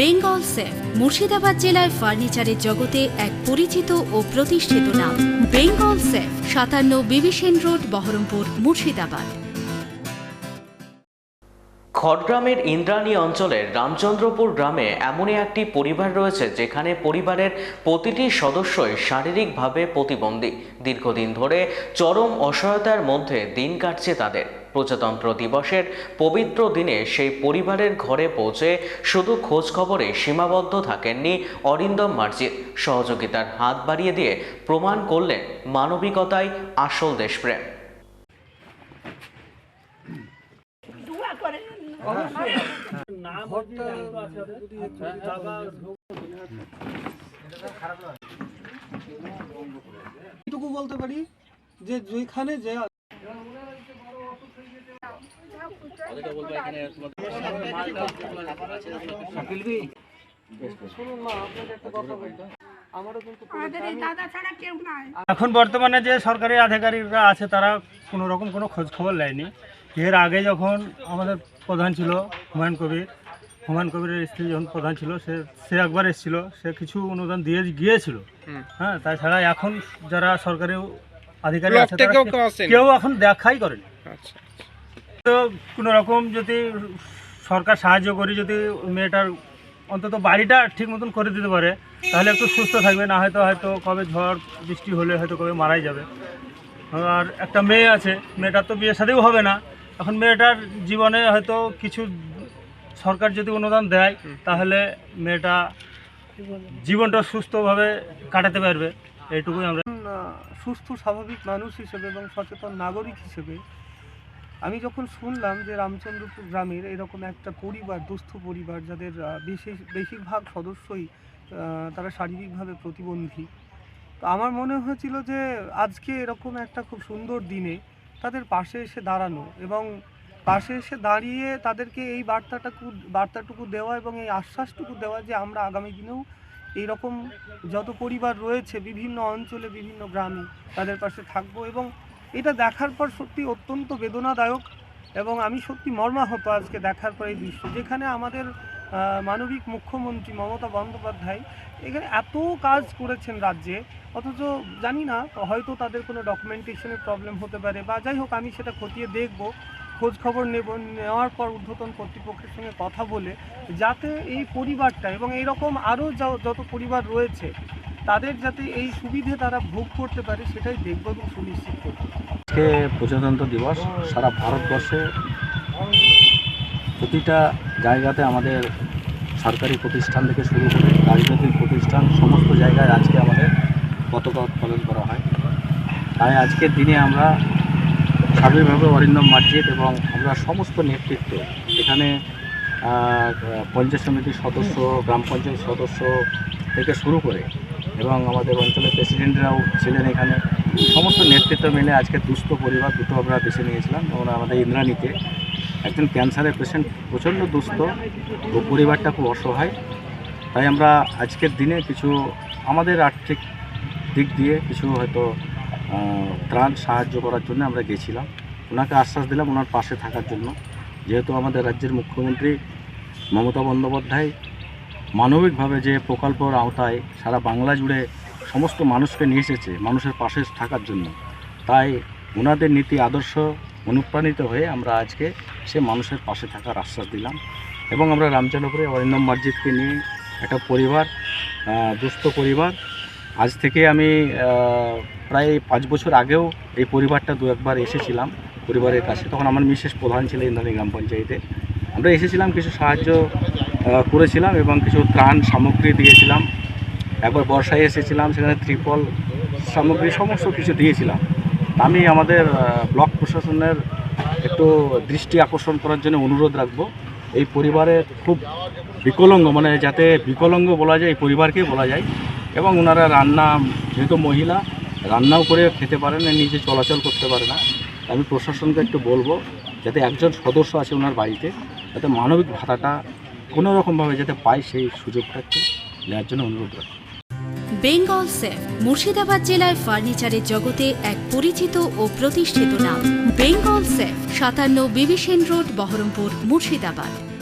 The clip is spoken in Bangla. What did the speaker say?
বেঙ্গল সেফ, মুর্শিদাবাদ জেলায় ফার্নিচারের জগতে এক পরিচিত ও প্রতিষ্ঠিত নাম। বেঙ্গল সেফ, সাতান্ন বিবিসেন রোড, বহরমপুর, মুর্শিদাবাদ। খড়গ্রামের ইন্দ্রাণী অঞ্চলের রামচন্দ্রপুর গ্রামে এমনই একটি পরিবার রয়েছে যেখানে পরিবারের প্রতিটি সদস্যই শারীরিকভাবে প্রতিবন্ধী। দীর্ঘদিন ধরে চরম অসহায়তার মধ্যে দিন কাটছে তাদের। প্রজাতন্ত্র দিবসের পবিত্র দিনে সেই পরিবারের ঘরে পৌঁছে শুধু খোঁজ খবরে সীমাবদ্ধ থাকেননি অরিন্দম মার্জিত সহযোগিতার হাত বাড়িয়ে দিয়ে প্রমাণ করলেন মানবিকতাই আসল দেশপ্রেম। বলতে পারি যে যেখানে যে শুনুন মা আপনাকে একটা কথা বলতে আমারও কিন্তু আমাদের এই দাদা ছাড়া কেউ নাই এখন বর্তমানে যে সরকারি আধিকারিকরা আছে তারা কোনো রকম কোনো খোঁজ খবর নেয়নি। এর আগে যখন আমাদের প্রধান ছিল হুমায়ুন কবির হুমায়ুন কবিরের স্ত্রী যখন প্রধান ছিল সে সে একবার এসেছিল সে কিছু অনুদান দিয়ে গিয়েছিল। হ্যাঁ তাছাড়া এখন যারা সরকারি আধিকারিক আছে কেউ এখন দেখাই করেনি। তো কোনো রকম যদি সরকার সাহায্য করি, যদি মেয়েটার অন্তত বাড়িটা ঠিক মতন করে দিতে পারে, তাহলে একটু সুস্থ থাকবে, না হয়তো হয়তো কবে ঝড়, বৃষ্টি হলে হয়তো কবে মারাই যাবে। আর একটা মেয়ে আছে, মেয়েটার তো বিয়ে সাথেও হবে না। এখন মেয়েটার জীবনে হয়তো কিছু সরকার যদি অনুদান দেয়, তাহলে মেয়েটা জীবনটা সুস্থভাবে কাটাতে পারবে। এইটুকুই আমরা সুস্থ, স্বাভাবিক মানুষ হিসেবে এবং সচেতন নাগরিক হিসেবে আমি যখন শুনলাম যে রামচন্দ্রপুর গ্রামের এরকম একটা পরিবার, দুস্থ পরিবার, যাদের বিশেষ, বেশিরভাগ সদস্যই তারা শারীরিকভাবে প্রতিবন্ধী, তো আমার মনে হয়েছিল যে আজকে এরকম একটা খুব সুন্দর দিনে তাদের পাশে এসে দাঁড়ানো এবং পাশে এসে দাঁড়িয়ে তাদেরকে এই বার্তাটাকু, বার্তাটুকু দেওয়া এবং এই আশ্বাসটুকু দেওয়া যে আমরা আগামী দিনেও এইরকম যত পরিবার রয়েছে, বিভিন্ন অঞ্চলে বিভিন্ন গ্রামে তাদের পাশে থাকব এবং এটা দেখার পর সত্যি অত্যন্ত বেদনাদায়ক এবং আমি সত্যি মর্মাহত আজকে দেখার পর এই দৃশ্য। যেখানে আমাদের মানবিক মুখ্যমন্ত্রী মমতা বন্দ্যোপাধ্যায় এখানে এত কাজ করেছেন রাজ্যে, অথচ জানি না, হয়তো তাদের কোনো ডকুমেন্টেশনের প্রবলেম হতে পারে বা যাই হোক আমি সেটা খতিয়ে দেখব, খোঁজ খবর নেব, নেওয়ার পর ঊর্ধ্বতন কর্তৃপক্ষের সঙ্গে কথা বলে, যাতে এই পরিবারটা এবং এইরকম আরও যত পরিবার রয়েছে তাদের যাতে এই সুবিধে তারা ভোগ করতে পারে, সেটাই দেখব এবং সুনিশ্চিত করব। আজকে প্রজাতন্ত্র দিবস, সারা ভারতবর্ষে প্রতিটা জায়গাতে আমাদের সরকারি প্রতিষ্ঠান থেকে শুরু করে রাজনৈতিক প্রতিষ্ঠান, সমস্ত জায়গায় আজকে আমাদের পতাকা উৎপাদন করা হয়। তাই আজকের দিনে আমরা সার্বিকভাবে অরিন্দম মার্জিত এবং আমরা সমস্ত নেতৃত্ব, এখানে পঞ্চায়েত সমিতির সদস্য, গ্রাম পঞ্চায়েত সদস্য থেকে শুরু করে এবং আমাদের অঞ্চলের প্রেসিডেন্টরাও ছিলেন এখানে। সমস্ত নেতৃত্ব মিলে আজকে দুস্থ পরিবার দুটো আমরা বেছে নিয়েছিলাম। এবং আমাদের ইন্দ্রাণীতে। একজন ক্যান্সারের পেশেন্ট প্রচণ্ড দুস্থ। ও পরিবারটা খুব অসহায়। তাই আমরা আজকের দিনে কিছু আমাদের আর্থিক দিক দিয়ে কিছু হয়তো ত্রাণ সাহায্য করার জন্য আমরা গেছিলাম। ওনাকে আশ্বাস দিলাম ওনার পাশে থাকার জন্য। যেহেতু আমাদের রাজ্যের মুখ্যমন্ত্রী মমতা বন্দ্যোপাধ্যায় মানবিকভাবে যে প্রকল্পর আওতায় সারা বাংলা জুড়ে সমস্ত মানুষকে নিয়ে এসেছে, মানুষের পাশে থাকার জন্য। তাই ওনাদের নীতি আদর্শ অনুপ্রাণিত হয়ে আমরা আজকে সে মানুষের পাশে থাকার আশ্বাস দিলাম এবং আমরা রামচন্দ্রপুরে অরিন্দম মার্জিতকে নিয়ে একটা পরিবার দুস্থ পরিবার, আজ থেকে আমি প্রায় পাঁচ বছর আগেও এই পরিবারটা দু একবার এসেছিলাম পরিবারের কাছে। তখন আমার মিসেস প্রধান ছিল ইন্দ্রাণী গ্রাম পঞ্চায়েতে। আমরা এসেছিলাম কিছু সাহায্য করেছিলাম এবং কিছু ত্রাণ সামগ্রী দিয়েছিলাম। একবার বর্ষায় এসেছিলাম, সেখানে ত্রিপল সামগ্রী, সমস্ত কিছু দিয়েছিলাম। আমি আমাদের ব্লক প্রশাসনের একটু দৃষ্টি আকর্ষণ করার জন্য অনুরোধ রাখব। এই পরিবারের খুব বিকলঙ্গ মানে যাতে বিকলঙ্গ বলা যায়, এই পরিবারকেই বলা যায়। এবং ওনারা রান্না, যেহেতু মহিলা, রান্নাও করে খেতে পারে না, নিজে চলাচল করতে পারে না। আমি প্রশাসনকে একটু বলব, যাতে একজন সদস্য আছে ওনার বাড়িতে, যাতে মানবিক ভাতাটা কোনো রকমভাবে যাতে পায় সেই সুযোগটা একটু নেওয়ার জন্য অনুরোধ রাখি। বেঙ্গল সেফ মুর্শিদাবাদ জেলায় ফার্নিচারের জগতে এক পরিচিত ও প্রতিষ্ঠিত নাম। বেঙ্গল সেফ সাতান্ন বিবিসেন রোড, বহরমপুর, মুর্শিদাবাদ।